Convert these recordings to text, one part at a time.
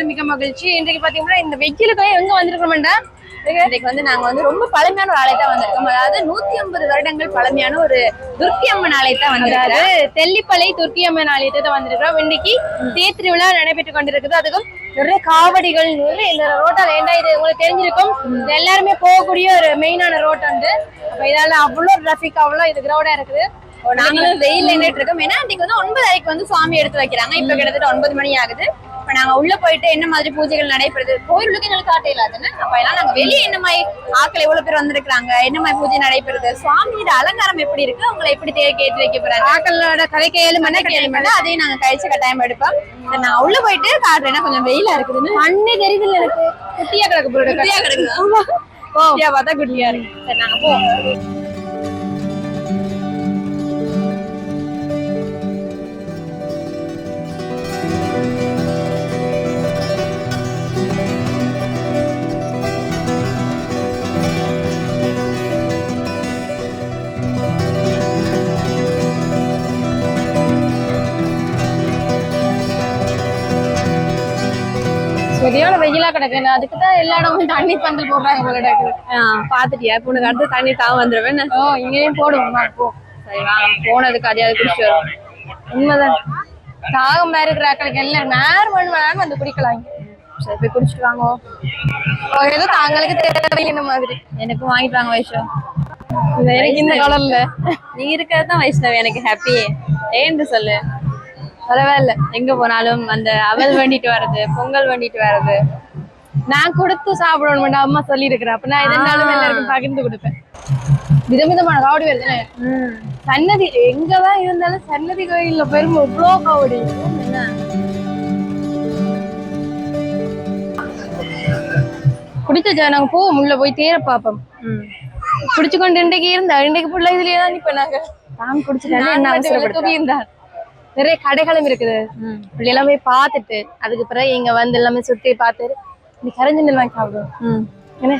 சந்திக்கிறது மிக மகிழ்ச்சி. இன்றைக்கு பாத்தீங்கன்னா இந்த வெயிலுக்கு எங்க வந்திருக்கோம்டா இன்னைக்கு வந்து நாங்க வந்து ரொம்ப பழமையான ஒரு ஆலயத்தான் வந்திருக்கோம். அதாவது நூத்தி ஐம்பது வருடங்கள் பழமையான ஒரு துர்க்கி அம்மன் வந்திருக்கிறோம். அதாவது தெல்லிப்பளை துர்க்கி அம்மன் ஆலயத்தை தான் வந்திருக்கிறோம். இன்னைக்கு தேர் திருவிழா நடைபெற்று கொண்டிருக்குது. அதுக்கும் நிறைய காவடிகள் நிறைய இந்த ரோட்டால ஏண்டா இது உங்களுக்கு தெரிஞ்சிருக்கும். எல்லாருமே போகக்கூடிய ஒரு மெயினான ரோட் வந்து அப்ப இதால அவ்வளோ டிராபிக் அவ்வளோ இது கிரௌடா இருக்குது. நாங்களும் வெயில் நின்றுட்டு இருக்கோம் ஏன்னா இன்னைக்கு வந்து ஒன்பதரைக்கு வந்து சுவாமி எடுத்து வைக்கிறாங்க. இப்ப கிட்டத்தட்ட ஒன்பது மணி ஆகுது. இப்ப நாங்க உள்ள போயிட்டு என்ன மாதிரி பூஜைகள் நடைபெறுது? கோயிலுக்கு எங்களுக்கு காட்ட இல்லாதுன்னு அப்ப எல்லாம் நாங்க வெளியே என்ன மாதிரி ஆட்கள் எவ்வளவு பேர் வந்திருக்காங்க என்ன மாதிரி பூஜை நடைபெறுது? சுவாமியோட அலங்காரம் எப்படி இருக்கு? அவங்களை எப்படி தேர் கேட்டு வைக்க போறாங்க? ஆக்களோட கதைக்கு ஏழு மணி மண்ணை. கேள்வி அதையும் நாங்க கழிச்ச கட்டாயம் எடுப்போம். நான் உள்ள போயிட்டு காட்டுறேன். ஏன்னா கொஞ்சம் வெயிலா இருக்குதுன்னு. மண்ணே தெரியுது எனக்கு. குட்டியா கிடக்கு குட்டியா கிடக்குது? குட்டியா பார்த்தா குட்டியா இருக்கு. சரி நாங்க போவோம். வெயிலா கிடக்கு அதுக்கு தான் எல்லா இடமும் தண்ணி பந்தல் போடுறாங்க போல கிடக்குது பாத்துட்டியா? இப்ப உனக்கு அடுத்து தண்ணி தாவ வந்துருவேன் ஓ இங்கேயும் போடுவோம். போ. சரி வாங்க போனதுக்கு அதையாவது குடிச்சு வரும். உண்மைதான். தாகம் இருக்கிற ஆக்களுக்கு எல்லாம் நேரம் மணி நேரம் வந்து குடிக்கலாம். சரி போய் குடிச்சிட்டு வாங்க. ஓ, ஏதோ தாங்களுக்கு தேவையான மாதிரி. எனக்கும் வாங்கிட்டு வாங்க இந்த எனக்கு இந்த கலர்ல நீ இருக்கிறது தான் வைஷ்ணவி எனக்கு ஹாப்பி ஏன்னு சொல்லு. பரவாயில்ல. எங்க போனாலும் அந்த அவல் வேண்டிட்டு வர்றது பொங்கல் வேண்டிட்டு வர்றது. நான் கொடுத்து சாப்பிடணும் அம்மா சொல்லி இருக்கிறேன் அப்ப நான் எதனாலும் எல்லாருக்கும் பகிர்ந்து கொடுப்பேன். விதவிதமான காவடி வருதுன்னு சன்னதி எங்கதான் இருந்தாலும் சன்னதி கோயில்ல பெருமை இவ்வளோ காவடி. குடிச்சா நாங்க போவோம் உள்ள போய் தேர பாப்போம். குடிச்சு கொண்டு இன்றைக்கு இருந்தா இன்றைக்கு ஃபுல்லா இதுலயே தான் இப்ப நாங்க. தான் குடிச்சிட்டாலே நான் என்ன அவசரப்படுத்த தூக்கி இருந்தா நிறைய கடைகளும் இருக்குது. இப்படி எல்லாமே பார்த்துட்டு அதுக்கு பிறகு இங்க வந்து எல்லாமே சுத்தி பார்த்துட்டு இந்த கரைஞ்சு நெல் வாங்கி சாப்பிடுவோம் என்ன?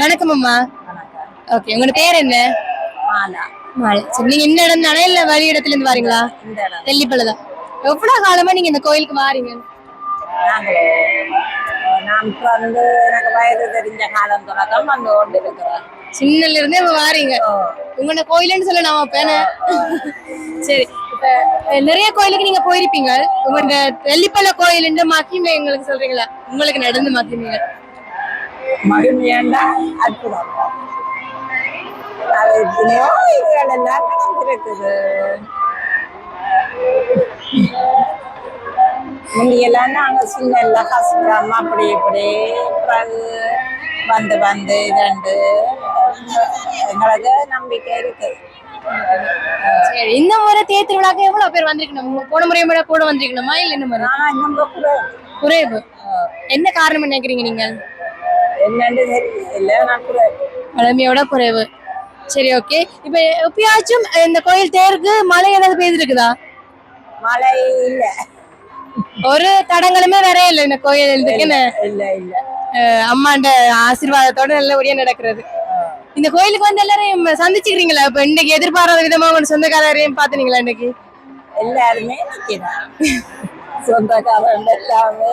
வணக்கம் அம்மா. ஓகே உங்களோட பேர் என்ன? மாலா. சரி நீங்க இந்த இடம் தானே இல்ல வழி இடத்துல இருந்து வாரீங்களா? தெல்லிப்பள்ளி தான். எவ்வளவு காலமா நீங்க இந்த கோயிலுக்கு வாரீங்க? நான் இப்ப வந்து எனக்கு வயது தெரிஞ்ச காலம் தொடக்கம் வந்து கொண்டு இருக்கிறேன் சின்னல இருந்தே இப்ப வாரீங்க. உங்களோட கோயிலுன்னு சொல்ல நான் பேன. சரி நிறைய கோயிலுக்கு நீங்க போயிருப்பீங்க. உங்களோட தெல்லிப்பள்ளி கோயில் மகிமை எங்களுக்கு சொல்றீங்களா? உங்களுக்கு நடந்து மகிமைங்க மகிமையாண்டா அற்புதம். எல்லாம் நடந்திருக்குது முந்தியெல்லாம் நாங்க சின்ன கஷ்டம் அப்படி இப்படி வந்து வந்து இதண்டு எங்களுக்கு நம்பிக்கை இருக்குது சரி இந்த முறை தேர் திருவிழாக்கு எவ்வளவு பேர் வந்திருக்கணும்? போன முறையை விட கூட வந்திருக்கணுமா இல்ல இந்த முறை? குறைவு. என்ன காரணம் நினைக்கிறீங்க நீங்க? பழமையோட குறைவு. சரி ஓகே. இப்ப எப்பயாச்சும் இந்த கோயில் தேருக்கு மழை ஏதாவது பெய்திருக்குதா? மழை இல்ல. ஒரு தடங்களுமே வேற இல்லை இந்த கோயில் இல்ல இல்ல அம்மாண்ட ஆசீர்வாதத்தோட நல்லபடியா நடக்கிறது. இந்த கோயிலுக்கு வந்து எல்லாரையும் சந்திச்சுக்கிறீங்களா? இப்ப இன்னைக்கு எதிர்பாராத விதமா உங்க சொந்தக்காரரையும் பாத்துனீங்களா இன்னைக்கு? எல்லாருமே சொந்தக்காரன் எல்லாமே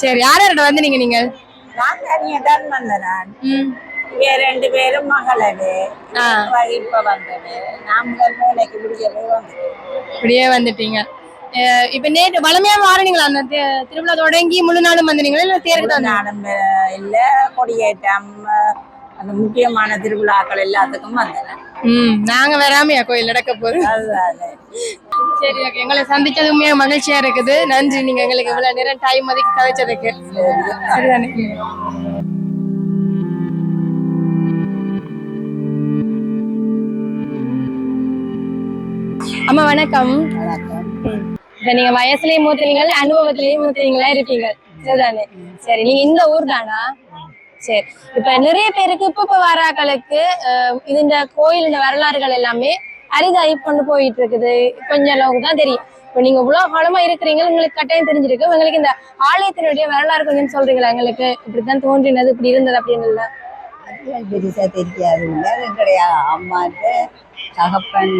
சரி. யார் யாரோட வந்தீங்க நீங்க? நான் தனியா தான் வந்தேன் நான் இங்க ரெண்டு பேரும் மகளது ஆ. இப்ப நான் முதல் வேலைக்கு முடிக்கவே வந்தது இப்படியே வந்துட்டீங்க. இப்ப நேற்று வளமையா மாறினீங்களா? அந்த திருவிழா தொடங்கி முழு நாளும் வந்தீங்களா? இல்ல? நானும் அஹ், இல்ல. கொடியேற்றம் அந்த முக்கியமான திருவிழாக்கள் எல்லாத்துக்கும் வந்தேன். ம் நாங்க வராமையா கோயில் நடக்க போறோம் சரி ஓகே எங்களை சந்திச்சது உண்மையாக மகிழ்ச்சியா இருக்குது. நன்றி நீங்க எங்களுக்கு இவ்வளவு நேரம் டைம் ஒதுக்கி கதைச்சதுக்கு. சரிதானே? அம்மா வணக்கம். இப்ப நீங்க வயசுலயும் மூத்துறீங்க அனுபவத்திலயும் மூத்துறீங்களா இருப்பீங்க சரிதானே. சரி நீங்க இந்த ஊர் தானா சரி இப்ப நிறைய பேருக்கு இப்ப இப்ப வராக்களுக்கு இந்த கோயில் வரலாறுகள் எல்லாமே அரிதாகி கொண்டு போயிட்டு இருக்குது கொஞ்சம் அளவுக்கு தான் தெரியும். இப்ப நீங்க இவ்வளவு காலமா இருக்கிறீங்க உங்களுக்கு கட்டாயம் தெரிஞ்சிருக்கு. உங்களுக்கு இந்த ஆலயத்தினுடைய வரலாறு கொஞ்சம் சொல்றீங்களா எங்களுக்கு? இப்படித்தான் தோன்றினது இப்படி இருந்தது அப்படின்னு இல்ல பெருசா தெரியாது. எங்களுடைய அம்மாட்ட தகப்பன்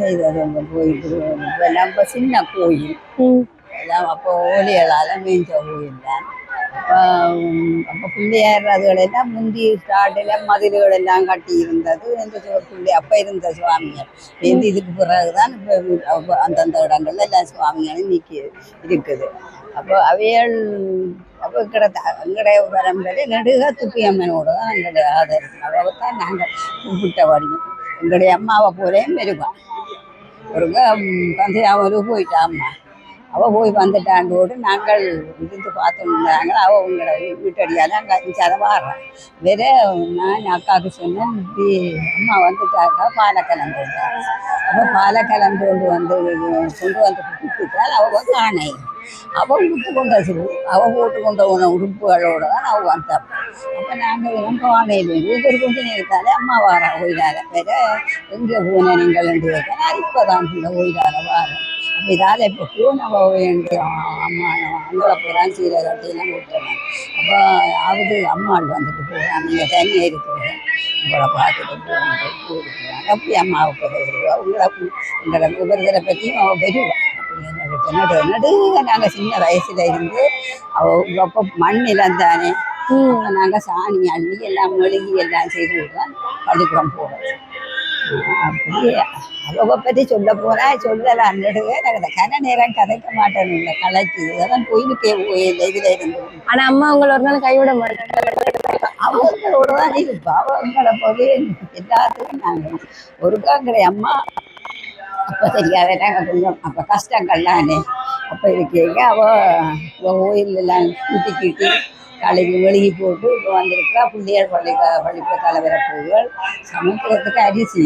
செய்தது அந்த கோயில் நம்ம சின்ன கோயில். அப்போ ஓலியலால் மேய்ஞ்ச கோயில் தான் பிள்ளையார் அதுகளெல்லாம் முந்தி ஸ்டார்டில் மதில்களெல்லாம் கட்டி இருந்தது இந்த பிள்ளை அப்போ இருந்த சுவாமிகள். எந்த இதுக்கு பிறகுதான் இப்போ அந்தந்த இடங்கள்ல எல்லாம் சுவாமிகளும் நீக்கி இருக்குது. அப்போ அவையல் அப்போ எங்கட எங்களுடைய பரம்பரை நெடுக துப்பியம்மனோட தான் எங்களுடைய ஆதரவு. அவளை தான் நாங்கள் கூப்பிட்ட வடிவம். எங்களுடைய அம்மாவை போலேயும் பெருவான் ஒரு தந்தையாவது போயிட்டா அம்மா அவள் போய் வந்துட்டாண்டோடு நாங்கள் இருந்து பார்த்துருந்தாங்க அவள் உங்களை வீட்டடியால் அங்கே அஞ்சாத வாடுறான் வேற நான் அக்காவுக்கு சொன்னேன் இப்படி அம்மா வந்துட்டாக்கா பாலை கலந்து அப்போ பாலை கலந்து கொண்டு வந்து கொண்டு வந்து கொடுத்துட்டால் அவள் வந்து ஆணை. அவள் விட்டு கொண்ட அவள் போட்டு கொண்ட உண உறுப்புகளோட தான் அவள் வந்தாள் அப்போ நாங்கள் ரொம்ப ஆணையில் ஒவ்வொரு கொஞ்சம் நேரத்தாலே அம்மா வாரா ஓய்தால வேற எங்கே போனேன் நீங்கள் ரெண்டு பேர் நான் இப்போ தான் பிள்ளை ஓய்தால வாரேன். இதால் இப்போ போன வேண்டிய அம்மா அங்கே போகிறான் சீரை கட்டியெல்லாம் விட்டுறேன் அப்போ அது அம்மாள் வந்துட்டு போகிறான் நீங்கள் தனியாக இருக்கிறேன் உங்களை பார்த்துட்டு போயிருக்கிறாங்க அப்படி அம்மாவுக்கு வருவா. உங்களை உங்களை விவரத்தை பற்றியும் அவள் வருவா நடு நடுக நாங்கள் சின்ன வயசுல இருந்து அவள் அப்போ மண்ணிலம் தானே. அப்ப நாங்க சாணி அள்ளி எல்லாம் மெழுகி எல்லாம் செய்து விடுறோம் பள்ளிக்கூடம் போகிறோம் அப்படியே அவ பற்றி சொல்ல போனா சொல்லலாம் நடுவே நாங்கள் கன நேரம் கதைக்க மாட்டேன் இல்லை கலைக்கு. அதான் கோயிலுக்கே இதுல இருந்து. ஆனா அம்மா உங்களை ஒரு நாள் கைவிட மாட்டாங்க. அவங்களோட தான் இருப்பா. அவங்கள போது எல்லாத்துக்கும் நாங்கள் ஒருக்கா எங்களுடைய அம்மா. அப்போ தெரியாத நாங்கள் கொஞ்சம் அப்போ கஷ்டங்கள்லானே அப்போ இருக்கீங்க அவள் கோயில் எல்லாம் கூட்டி கீட்டி கழுவி மெழுகி போட்டு இப்போ வந்திருக்கா பிள்ளையார் பள்ளி பள்ளிக்கூட தலைவர பூகள் சமைக்கிறதுக்கு அரிசி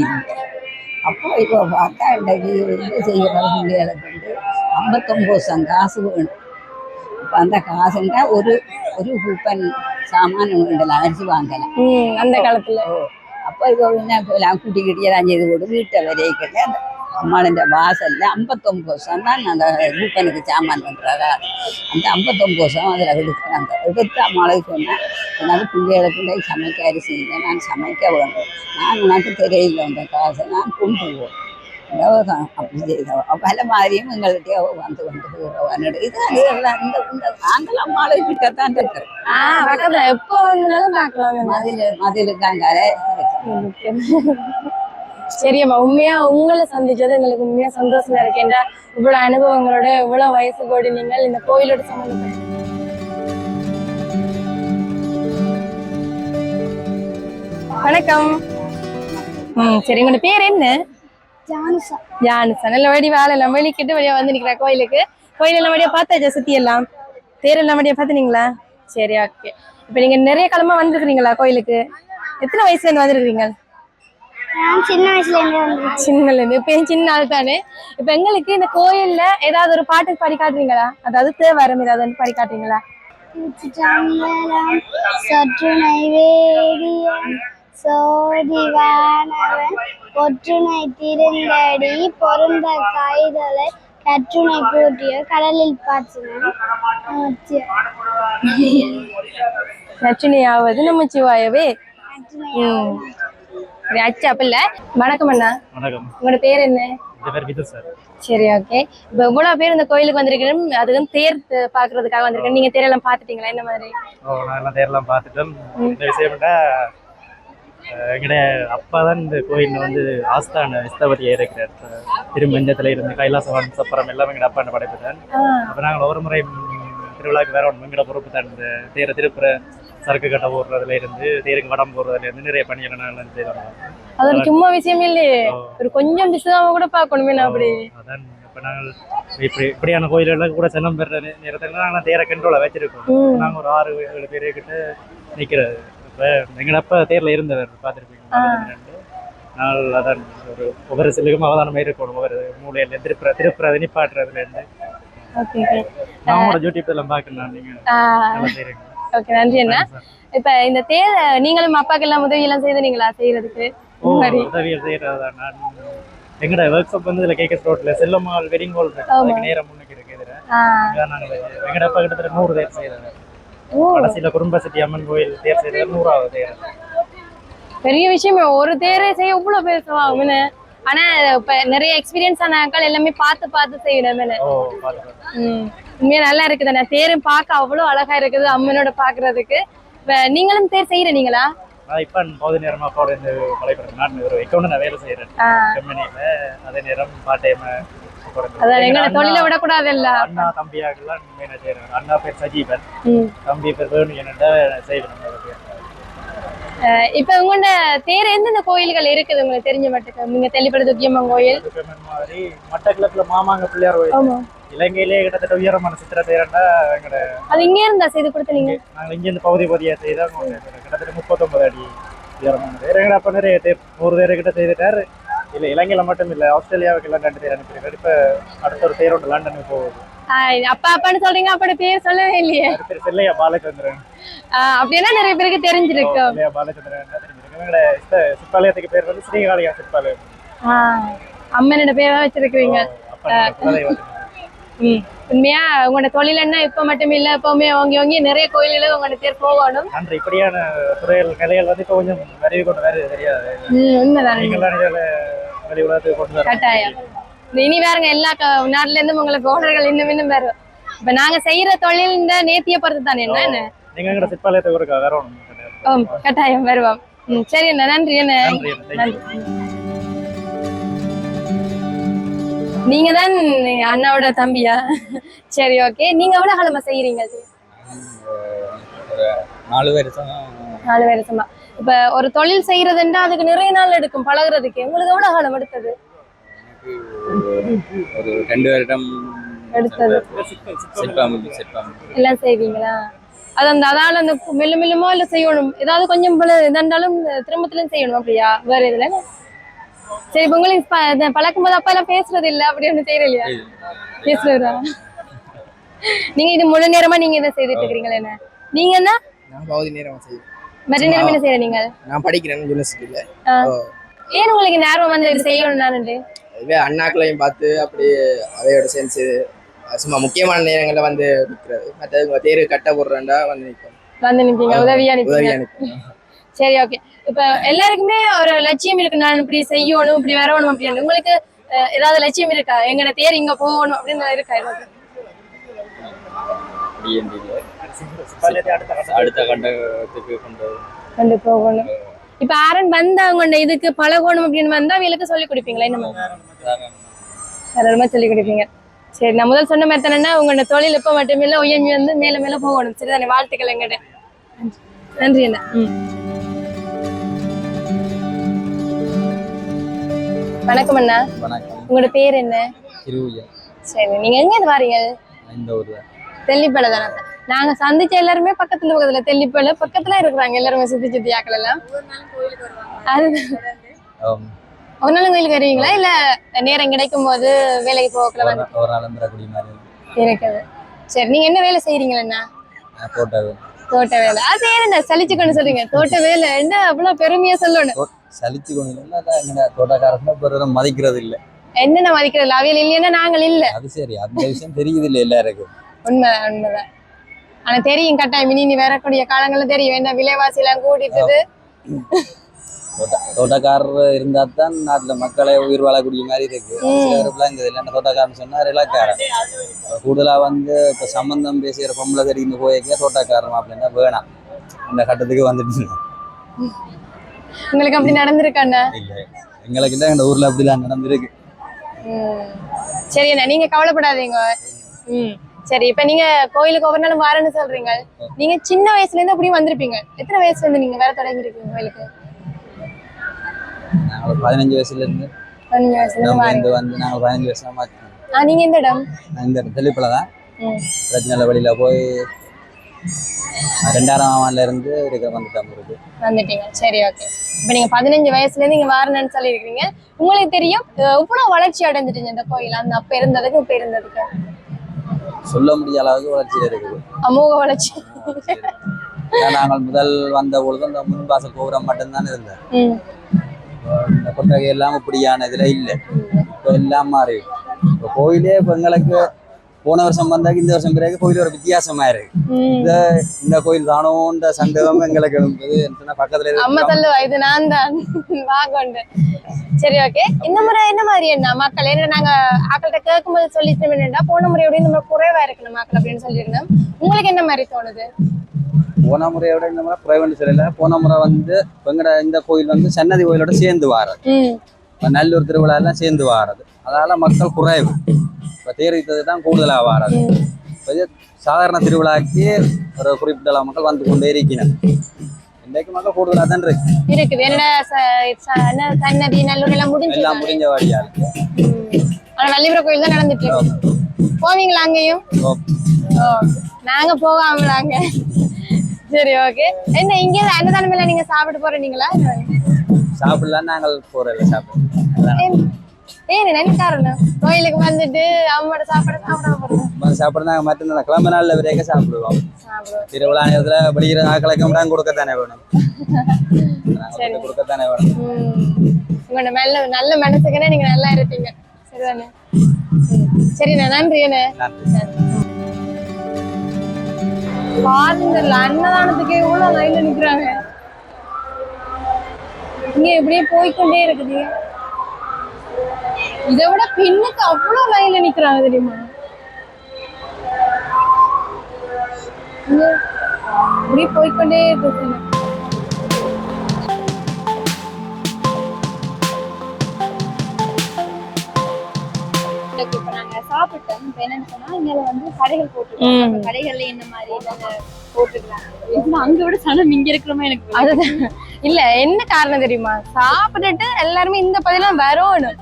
அப்போ இப்போ பார்த்தா இன்றைக்கு இது செய்கிற பிள்ளைகளுக்கு வந்து ஐம்பத்தொம்போது சம் காசு வேணும். அப்போ அந்த காசுன்னா ஒரு ஒரு கூப்பன் சாமான் வேண்டலாம் அரிசி வாங்கலாம். அந்த காலத்துல. அப்போ இப்போ என்ன கூட்டி கிட்டியெல்லாம் செய்து போட்டு வீட்டை வரைக்கிட்ட அம்மாளின் வாசல்ல ஐம்பத்தொம்பது சம் தான் அந்த கூப்பனுக்கு சாமான் பண்ணுறாங்க அந்த ஐம்பத்தொம்பது சம் அதில் எடுக்கிறாங்க எடுத்து அம்மாளுக்கு சொன்னேன் எனக்கு பிள்ளைகளுக்கு சமைக்க அரிசி இல்லை நான் சமைக்க வேண்டும் நான் உனக்கு தெரியல அந்த காசை நான் கொண்டு அவ்வளவுதான் அப்படி செய்தவ. பல மாதிரியும் எங்கள்கிட்ட அவ வந்து கொண்டு போகிறவன் இது அது எல்லாம் இந்த நாங்கள் அம்மாளுக்கு இருக்கிறோம் மதில் மதிலுக்காங்க சரியம்மா உண்மையா உங்களை சந்திச்சது எங்களுக்கு உண்மையா சந்தோஷமா இருக்கு. ஏன்டா இவ்வளவு அனுபவங்களோட இவ்வளவு வயசு கோடி நீங்கள் இந்த கோயிலோட சம்பந்தப்பட்ட வணக்கம். ம் சரி உங்களோட பேர் என்ன? ஜானுசா ஜானுசா நல்ல வடி வேலை எல்லாம் வெளிக்கிட்டு வெளியே வந்து நிக்கிறா கோயிலுக்கு. கோயில் எல்லாம் வழியா பார்த்தாச்சா சுத்தி எல்லாம் தேர் எல்லாம் வழியா பார்த்துனீங்களா? சரி ஓகே இப்போ நீங்க நிறைய காலமா வந்திருக்கிறீங்களா கோயிலுக்கு? எத்தனை வயசுல இருந்து வந்திருக்கிறீங்க? சின்ன வயசுல இருந்தே வந்து சின்னல இருந்து இப்ப சின்ன ஆள் தானே. இப்ப எங்களுக்கு இந்த கோயில்ல ஏதாவது ஒரு பாட்டு பாடி காட்டுறீங்களா அதாவது தேவாரம் ஏதாவது ஒன்று பாடி காட்டுறீங்களா சற்றுணை வேதியன் சோதிவானவன் ஒற்றுணை திருந்தடி பொருந்த காய்தலை கற்றுணை கூட்டிய கடலில் பாய்ச்சினான் நச்சுனையாவது நம்ம சிவாயவே. அச்சா அப்ப இல்ல. வணக்கம் அண்ணா. வணக்கம். உங்களோட பேர் என்ன? சார். ஓகே இப்ப இவ்வளவு பேர் இந்த கோயிலுக்கு வந்திருக்கிறோம். அதுக்கு தேர் த- பாக்குறதுக்காக வந்திருக்கேன் நீங்க தேரெல்லாம் பாத்துட்டீங்களா? என்ன மாதிரி? ஓ நான் எல்லாம் இந்த விஷயம்னா எங்கட அப்பா தான் இந்த கோயில் வந்து ஆஸ்தான விஸ்தபதியாக இருக்கிறார் திருமஞ்சத்தில் இருந்து கைலாசவான் சப்பரம் எல்லாமே எங்கட அப்பாண்ட படைப்பு தான் அப்போ நாங்கள் ஒரு முறை திருவிழாக்கு வேற ஒன்று எங்கட பொறுப்பு தான் இந்த தேரை திருப்புற சரக்கு கட்ட போடுறதுல இருந்து தேருக்கு வடம் போடுறதுல இருந்து நிறைய பணிகளை நாங்கள் செய்தோம் அது ஒரு சும்மா விஷயம் இல்லையே. ஒரு கொஞ்சம் பிசுதாம கூட பார்க்கணுமே நான் அப்படி. அதான். இப்போ நாங்கள் இப்படி இப்படியான கோயில்களுக்கு கூட செல்லம் பெற நேரத்தில் நாங்கள் தேரை கண்ட்ரோலை வச்சிருக்கோம். நாங்கள் ஒரு ஆறு ஏழு பேர் கிட்ட நிற்கிறது இப்போ எங்கள் அப்பா தேரில் இருந்தவர் பார்த்துருப்பீங்க. நாங்கள் அதான். ஒரு ஒவ்வொரு செல்லுக்கும் அவதானமாக இருக்கணும் ஒவ்வொரு மூலையில திருப்புற திருப்புறது நிப்பாட்டுறதுல இருந்து. ஓகே ஓகே நான் உங்களோட யூடியூப் எல்லாம் பார்க்கணும். நீங்கள் ஓகே நன்றி அண்ணா. இப்ப இந்த தேர் நீங்களும் அப்பாக்கு எல்லாம் உதவி எல்லாம் செய்தீங்களா செய்யறதுக்கு நான் எங்களோட ஒர்க் ஷாப் வந்து இதில் கேகே ரோட்டில் செல்லம்மாள் வெட்டிங் ஹால் இருக்கு. அதுக்கு நேரம் முன்னுக்கு இருக்கு இதில். எங்கட அப்பா கிட்டத்தட்ட நூறு தேர் செய்கிறாங்க ஓ. கடைசியில் குடும்ப சிட்டி அம்மன் கோயில் தேர் செய்கிறது நூறாவது தேர். பெரிய விஷயமே ஒரு தேரை செய்ய இவ்வளவு பேசுவாங்க ஆனா இப்ப நிறைய எக்ஸ்பீரியன்ஸ் ஆன ஆட்கள் எல்லாமே பார்த்து பார்த்து செய்யணும் உண்மையா நல்லா இருக்குது நான் தேரும் பார்க்க அவ்வளவு அழகா இருக்குது அம்மனோட பாக்குறதுக்கு நீங்களும் தேர் செய்யறீங்களா நான் இப்போ பகுதி நேரமாக போட இந்த மலைப்படம் நான் ஒரு அக்கௌண்ட் நான் வேலை செய்கிறேன் ஆ. கம்பெனியில் அதே நேரம் பார்ட் டைம் அதான் தொழில விடக்கூடாது இல்ல அண்ணா தம்பியாக்கெல்லாம் மெயினாக செய்கிறேன் அண்ணா பேர் சஜீவன். ம். தம்பி பேர் வேணு என்னடா செய்வேன். உங்களுக்கு அஹ் இப்ப உங்களோட தேர் எந்தெந்த கோயில்கள் இருக்குது உங்களுக்கு தெரிஞ்ச மட்டுக்கு? நீங்க தெளிப்பட துக்கியம்மன் கோயில். மட்டக்கிழப்பில் மாமாங்க பிள்ளையார் கோயில். இலங்கையிலே கிட்டத்தட்ட உயரமான சித்திர தேரண்டா எங்களோட அது இங்கே இருந்தா செய்து கொடுத்து நீங்க நாங்கள் இங்கேருந்து பகுதி பகுதியாக செய்தால் கிட்டத்தட்ட முப்பத்தொன்பது அடி உயரமான தேர் எங்கட அப்போ நிறைய நூறு தேர் கிட்ட செய்துட்டார். இல்லை இலங்கையில மட்டும் இல்லை ஆஸ்திரேலியாவுக்கு எல்லாம் ரெண்டு தேர் அனுப்பியிருக்காரு இப்போ அடுத்த ஒரு தேர் ஒன்று லண்டனுக்கு போகுது. அப்பா அப்பான்னு சொல்றீங்க அப்படி பேர் சொல்லவே இல்லையே. பேர் செல்லையா பாலச்சந்திரன். அப்படின்னா நிறைய பேருக்கு தெரிஞ்சிருக்கு செல்லையா பாலச்சந்திரன் தெரிஞ்சிருக்கு எங்களோட சிற்பாலயத்துக்கு பேர் வந்து ஸ்ரீகாளியா சிற்பாலயம். அம்மனோட பேரா ம் உண்மையா? உங்களோட தொழில் என்ன? இப்ப மட்டும் இல்ல எப்பவுமே ஓங்கி ஓங்கி நிறைய கோயில்களும் உங்களோட பேர் போகணும். நன்றி. இப்படியான துறைகள் கலைகள் வந்து இப்போ கொஞ்சம் விரைவு கொண்டு வருது தெரியாது. உண்மைதான். கட்டாயம். இனி வேறுங்க எல்லா நாட்டுல இருந்தும் உங்களுக்கு ஓடர்கள் இன்னும் இன்னும் வரும் இப்ப நாங்க செய்யற தொழில் இந்த நேர்த்திய பொறுத்து தானே என்ன? என்ன நீங்க வேற ஓம் கட்டாயம் வருவோம். சரி அண்ணா நன்றி என்ன? நன்றி. நீங்க தான் அண்ணாவோட தம்பியா? சரி ஓகே நீங்க எவ்வளவு காலமா செய்யறீங்க? நாலு வருஷம். நாலு வருஷமா. இப்ப ஒரு தொழில் செய்யறதுன்னா அதுக்கு நிறைய நாள் எடுக்கும் பழகுறதுக்கு. உங்களுக்கு எவ்வளவு காலம் எடுத்தது? ஒரு ரெண்டு வருடம் எடுத்தது. எல்லாம் செய்வீங்களா? அது அந்த அதால அந்த மெல்லு மெல்லுமோ இல்ல செய்யணும்? ஏதாவது கொஞ்சம் போல இதாண்டாலும் திரும்பத்திலும் செய்யணும் அப்படியா? வேற இதுல சரி இப்ப உங்களுக்கு பழக்கும் போது அப்பா எல்லாம் பேசுறது இல்ல அப்படி ஒண்ணு தெரியலையா பேசுறதா நீங்க இது முழு நேரமா நீங்க இதை செய்துட்டு இருக்கீங்களா என்ன? நீங்க என்ன? நான் பகுதி நேரம் செய்வேன் மறு நேரம் என்ன செய்யற நீங்கள்? நான் படிக்கிறேன் யூனிவர்சிட்டியில் ஏன் உங்களுக்கு நேரம் வந்து இது செய்யணும் நானுண்டு இதுவே அண்ணாக்களையும் பார்த்து அப்படி அதையோட சேர்ந்து சும்மா முக்கியமான நேரங்களில் வந்து நிற்கிறது மற்றது தேர்வு கட்ட போடுறேன்டா வந்து நிற்போம் வந்து நிப்பீங்க உதவியா நிற்போம் சரி ஓகே இப்ப எல்லாருக்குமே ஒரு லட்சியம் இருக்கு. நான் இப்படி செய்யணும் இப்படி வரணும் அப்படின்னு. உங்களுக்கு ஏதாவது லட்சியம் இருக்கா? எங்கட தேர் இங்க போகணும் அப்படின்னு இருக்கா அடுத்த கண்டத்துக்கு கொண்டு கொண்டு போகணும். இப்ப ஆரன் வந்தா உங்க இதுக்கு பழகணும் அப்படின்னு வந்தா அவங்களுக்கு சொல்லி கொடுப்பீங்களா? என்ன தாராளமா சொல்லி கொடுப்பீங்க. சரி நான் முதல் சொன்ன மாதிரி தானே உங்களோட தொழில் இப்ப மட்டும் இல்ல உயர்ந்து வந்து மேல மேல போகணும். சரிதானே? வாழ்த்துக்கள் எங்கிட்ட நன்றி. அண்ணா ம். வணக்கம் அண்ணா. வணக்கம். உங்களோட பேர் என்ன? திருவிழா சரி நீங்க எங்க இருந்து வாரீங்க? இந்த ஊர்ல. தெல்லிப்பளை தானே நாங்க சந்திச்ச எல்லாருமே பக்கத்துல பக்கத்துல தெல்லிப்பளை பக்கத்துல இருக்கிறாங்க. எல்லாருமே சுத்தி சுத்தி ஆக்கள் எல்லாம். ஒரு நாள் கோயிலுக்கு வருவீங்களா இல்ல நேரம் கிடைக்கும் போது வேலைக்கு போகல ஒரு வந்து நா- ஒரு நாள் இருக்குது. சரி நீங்க என்ன வேலை செய்றீங்களா நான் போட்டது தோட்ட வேலை. அது ஏன்னா சலிச்சுக்கொண்டு சொல்றீங்க. தோட்ட வேலை. என்ன? அவ்வளவு பெருமையா சொல்லணும். சலிச்சு கொண்டு எங்க தோட்டக்காரங்க பிறரும் மதிக்கிறது இல்ல என்னென்ன மதிக்கிறது அவியல் இல்லைன்னா நாங்கள் இல்ல. அது சரி அந்த விஷயம் தெரியுது இல்ல எல்லாருக்கும் உண்மைதான். உண்மைதான் ஆனா தெரியும் கட்டாயம் இனி வரக்கூடிய காலங்கள்ல தெரியும். என்ன விலைவாசி எல்லாம் கூட்டிட்டு தோட்ட- தோட்டக்காரர் இருந்தா தான் நாட்டுல மக்களை உயிர் வாழக்கூடிய மாதிரி இருக்கு. சிலர் விளங்குது இல்லைன்னா தோட்டக்காரன் சொன்னா இலக்காரன். கூடுதலா வந்து இப்ப சம்பந்தம் பேசுகிற பொம்பளை தெரிந்து போயிருக்கே தோட்டக்காரன் அப்படின்னா வேணாம். அந்த கட்டத்துக்கு வந்துட்டு. உங்களுக்கு அப்படி நடந்திருக்காண்ணா இல்லை எங்களுக்கு இல்லை எங்கள் ஊரில் அப்படிலாம் நடந்திருக்கு. சரி அண்ணா நீங்க கவலைப்படாதீங்க. ம். சரி இப்ப நீங்க கோயிலுக்கு ஒவ்வொரு நாளும் வரேன்னு சொல்றீங்க. நீங்க சின்ன வயசுல இருந்து அப்படியும் வந்திருப்பீங்க. எத்தனை வயசுல இருந்து நீங்க வர தொடங்கிருக்கீங்க கோயிலுக்கு? நாங்கள் பதினஞ்சு பதினஞ்சு வயசுல இருந்து வாரீங்க இருந்து வந்து நாங்கள் பதினஞ்சு வருஷமா மாற்றினோம் ஆ நீங்க எந்த இடம்? இந்த தெளிப்பில் தான். வழியில் போய் ரெண்டாயிரம் ஆண்டுல இருந்து இருக்க வந்துட்டோம். வந்துட்டீங்க. சரி ஓகே. இப்ப நீங்க பதினஞ்சு வயசுல இருந்து இங்க வரணும்னு சொல்லி இருக்கீங்க உங்களுக்கு தெரியும் இவ்வளவு வளர்ச்சி அடைஞ்சிட்டீங்க இந்த கோயில். அந்த அப்ப இருந்ததுக்கு இப்ப இருந்ததுக்கு. சொல்ல முடியாத அளவுக்கு வளர்ச்சியில் இருக்குது. அமோக வளர்ச்சி. நாங்கள் முதல் வந்த பொழுது அந்த முன்வாசல் கோபுரம் மட்டும்தான் இருந்தேன். இந்த கொட்டகை எல்லாம் இப்படியான இதுல இல்லை. இப்போ எல்லாம் மாறி. இப்போ கோயிலே இப்போ எங்களுக்கு போன வருஷம் வந்தாக்க இந்த வருஷம் பிறகு கோயில் ஒரு வித்தியாசமா இருக்கு. இந்த இந்த கோயில் தானோன்ற சந்தேகம் எங்களுக்கு என்ன பக்கத்துல அம்மா சொல்லுவா இது நான் தான். வாங்கொண்டு சரி ஓகே இந்த முறை என்ன மாதிரி என்ன மக்கள்? என்ன நாங்க ஆக்கள்கிட்ட கேட்கும்போது சொல்லிட்டு என்னடா போன முறையோட இந்த முறை குறைவா இருக்கணும் மக்கள் அப்படின்னு சொல்லியிருந்தோம். உங்களுக்கு என்ன மாதிரி தோணுது? போன முறையோட இந்த முறை குறைவுன்னு சொல்லல. போன முறை வந்து எங்கட இந்த கோயில் வந்து சன்னதி கோயிலோட சேர்ந்து வாரது. நல்லூர் திருவிழா எல்லாம் சேர்ந்து வாரது. அதனால மக்கள் குறைவு. இப்ப தேரித்தது தான் கூடுதலா வாரது. சாதாரண திருவிழாக்கு ஒரு குறிப்பிட்ட மக்கள் வந்து கொண்டே இருக்கிறார் இன்றைக்கு மக்கள் கூடுதலா தான் இருக்கு. இருக்குது என்ன சன்னதி நல்லூர் எல்லாம் முடிஞ்சு எல்லாம் முடிஞ்ச வழியா இருக்கு. ஆனா வள்ளிபுர கோயில் தான் நடந்துட்டு இருக்கு. போவீங்களா அங்கேயும்? நாங்க போகாமலாங்க. சரி ஓகே. என்ன இங்கே அன்னதானமே நீங்க சாப்பிட்டு போறீங்களா? சாப்பிடலாம் நாங்கள் போறதில்ல சாப்பிட ஏன் என்ன காரணம் கோயிலுக்கு வந்துட்டு அம்மோட சாப்பாடு சாப்பிட போறோம் சாப்பிட மற்ற கிளம்ப நாள்ல வரைக்கும் சாப்பிடுவோம். திருவிழா நேரத்துல படிக்கிற ஆக்களுக்கு தான் கொடுக்கத்தானே வேணும். கொடுக்கத்தானே வேணும். உங்களோட நல்ல நல்ல மனசுக்குன்னா நீங்க நல்லா இருப்பீங்க. சரிதானே. சரிண்ணா நன்றி நன்றி. பாருங்க அன்னதானத்துக்கு எவ்வளவு லைன்ல நிக்கிறாங்க? இங்க இப்படியே போய்க்கொண்டே இருக்குது. இதை விட பின்னுக்கு அவ்வளவு லைன்ல நிக்கிறாங்க தெரியுமா? இங்க இப்படியே போய்க்கொண்டே இருக்குது இப்ப நாங்க சாப்பிட்டோம். இப்ப என்னன்னு சொன்னா இங்க வந்து கடைகள் போட்டுருக்கோம் அப்ப கடைகள்ல என்ன மாதிரி போட்டுக்கலாம் அங்க விட சனம் இங்க இருக்கிறோமா எனக்கு அதுதான் இல்ல என்ன காரணம் தெரியுமா? சாப்பிட்டுட்டு எல்லாருமே இந்த பதிலாம் வரணும்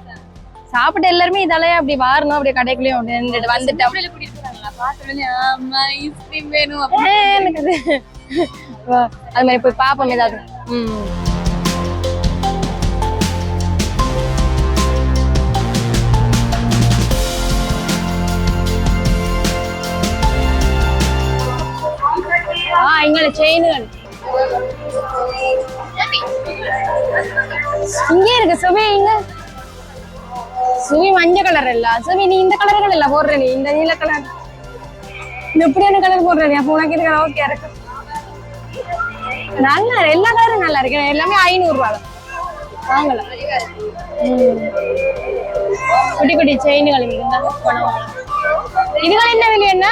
சாப்பிட்டு எல்லாருமே இதெல்லாம் அப்படி வாரணும் அப்படியே கடைக்குள்ளேயும் அப்படி ஐஸ்கிரீம் வேணும் அது மாதிரி போய் பாப்போம் ஏதாவது. ம். ஆ இங்கே செயின்கள். இங்கே இருக்கு சுபி இங்க. சுவி மஞ்சள் கலர் இல்ல. சுவி நீ இந்த கலர்கள் இல்ல போடுற நீ. இந்த நீல கலர் இந்த இப்படியான கலர் போடுற நீ. அப்ப உனக்கு இது ஓகே இருக்கு. நல்லா எல்லா கலரும் நல்லா இருக்கு. எல்லாமே ஐநூறு ரூபாய் வாங்கல. குட்டி குட்டி செயின்கள் இருந்தா பணம் இதுகள் என்ன விலை என்ன?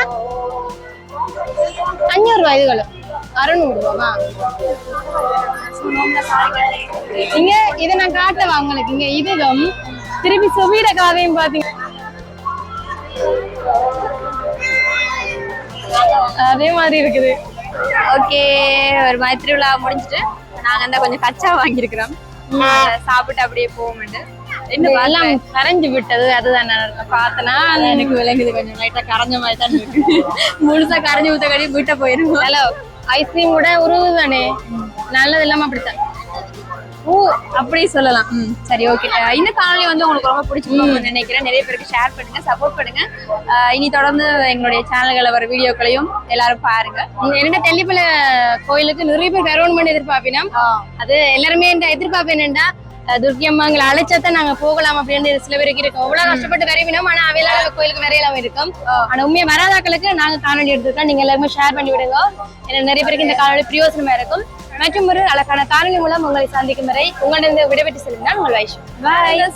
அஞ்சூறு ரூபாய் இதுகளும் அறுநூறு ரூபாவா? இங்க இதை நான் காட்டவா உங்களுக்கு. இங்க இதுவும் திருப்பி சுவீட காதையும் பாத்தீங்க அதே மாதிரி இருக்குது. ஓகே ஒரு மாதிரி திருவிழா முடிஞ்சிட்டு நாங்க அந்த கொஞ்சம் கச்சா வாங்கியிருக்கிறோம். அதை சாப்பிட்டு அப்படியே போவோம்ட்டு எல்லாம் கரைஞ்சு விட்டது அதுதான் நான் பார்த்தனா எனக்கு விளங்குது கொஞ்சம் லைட்டா கரைஞ்ச மாதிரி தான் இருக்கு. முழுசா கரைஞ்சி ஊத்த கடி வீட்டை போயிருவோம் ஹலோ ஐஸ்கிரீம் கூட உருவு தானே நல்லது இல்லாம அப்படித்தான். ஓ அப்படி சொல்லலாம். ம், சரி ஓகே இந்த காணொலி வந்து உங்களுக்கு ரொம்ப பிடிச்சிருக்கும்னு நினைக்கிறேன். நிறைய பேருக்கு ஷேர் பண்ணுங்க சப்போர்ட் பண்ணுங்க. இனி தொடர்ந்து எங்களுடைய சேனல்களை வர வீடியோக்களையும் எல்லாரும் பாருங்க. என்னோட தெல்லிப்பல கோயிலுக்கு நிறைய பேர் வரணும்னு எதிர்பார்ப்பினா? அது எல்லாருமே எதிர்பார்ப்பு என்னன்னா அஹ் துர்க்கி அம்மா எங்களை அழைச்சாதான் நாங்க போகலாம் அப்படின்னு சில பேருக்கு இருக்கும் அவ்வளவு கஷ்டப்பட்டு வரைவினோம். ஆனா அவையிலாத கோயிலுக்கு வரையலாம் இருக்கும். ஆனா உண்மையா வராதாக்களுக்கு நாங்க காணொலி எடுத்துருக்கோம். நீங்க எல்லாருமே ஷேர் பண்ணி விடுங்க. ஏன்னா நிறைய பேருக்கு இந்த காணொலி பிரயோசனமா இருக்கும். மற்றும் ஒரு அழகான காணொலி மூலம் உங்களை சந்திக்கும் வரை உங்களிடம் விடைபெற்று செல்லுங்கள். உங்கள் வைஷ் பாய்